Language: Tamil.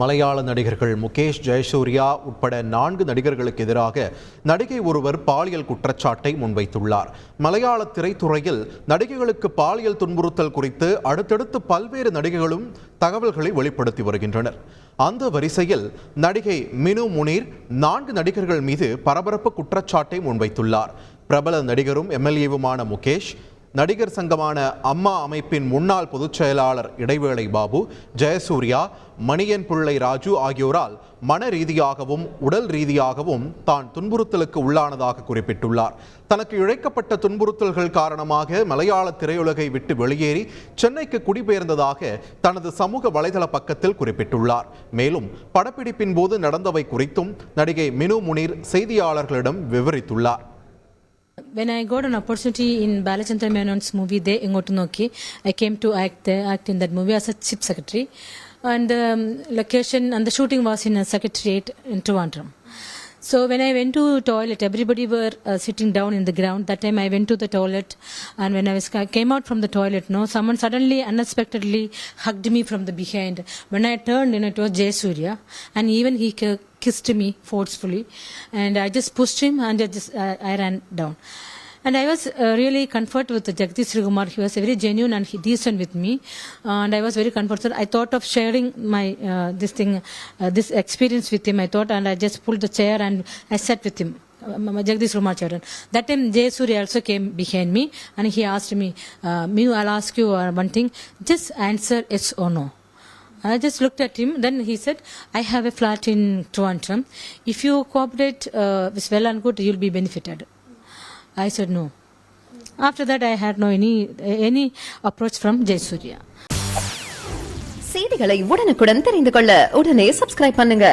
மலையாள நடிகர்கள் முகேஷ் ஜெயசூர்யா உட்பட நான்கு நடிகர்களுக்கு எதிராக நடிகை ஒருவர் பாலியல் குற்றச்சாட்டை முன்வைத்துள்ளார். மலையாள திரைத்துறையில் நடிகைகளுக்கு பாலியல் துன்புறுத்தல் குறித்து அடுத்தடுத்து பல்வேறு நடிகைகளும் தகவல்களை வெளிப்படுத்தி வருகின்றனர். அந்த வரிசையில் நடிகை மினு முனீர் நான்கு நடிகர்கள் மீது பரபரப்பு குற்றச்சாட்டை முன்வைத்துள்ளார். பிரபல நடிகரும் எம்எல்ஏவுமான முகேஷ் நடிகர் சங்கமான அம்மா அமைப்பின் முன்னாள் பொதுச் செயலாளர் இடைவேளை பாபு ஜெயசூர்யா மணியன் பிள்ளை ராஜு ஆகியோரால் மன ரீதியாகவும் உடல் ரீதியாகவும் தான் துன்புறுத்தலுக்கு உள்ளானதாக குறிப்பிட்டுள்ளார். தனக்கு இழைக்கப்பட்ட துன்புறுத்தல்கள் காரணமாக மலையாள திரையுலகை விட்டு வெளியேறி சென்னைக்கு குடிபெயர்ந்ததாக தனது சமூக வலைதள பக்கத்தில் குறிப்பிட்டுள்ளார். மேலும் படப்பிடிப்பின் போது நடந்தவை குறித்தும் நடிகை மினு முனீர் செய்தியாளர்களிடம் விவரித்துள்ளார். when I got an opportunity in Balachandra Menon's movie De Ingotunoki, I came to act there, act in that movie as a chief secretary. And the um, location and the shooting was in a secretariat in Trivandrum. So when I went to toilet, everybody were uh, sitting down in the ground. That time I went to the toilet, and when I was came out from the toilet, no, someone suddenly, unexpectedly hugged me from the behind. When I turned, you know, it was Jay Surya, and even he kissed me forcefully, and I just pushed him, and I just I, I ran down. And I was uh, really comforted with Jagdish Kumar. He was very genuine and he decent with me, uh, and I was very comforted. I thought of sharing my uh, this thing, uh, this experience with him. I thought, and I just pulled the chair and I sat with him. uh, Jagdish Kumar Charan. That time Jay Surya also came behind me and he asked me, uh, I'll ask you uh, one thing. Just answer yes or no. I just looked at him. Then he said, I have a flat in Toronto. If you cooperate uh, with well and good, you'll be benefited. I said no. After that, I had no any any approach from Jaysurya. செய்திகளை உடனுக்குடன் தெரிந்து கொள்ள உடனே சப்ஸ்கிரைப் பண்ணுங்க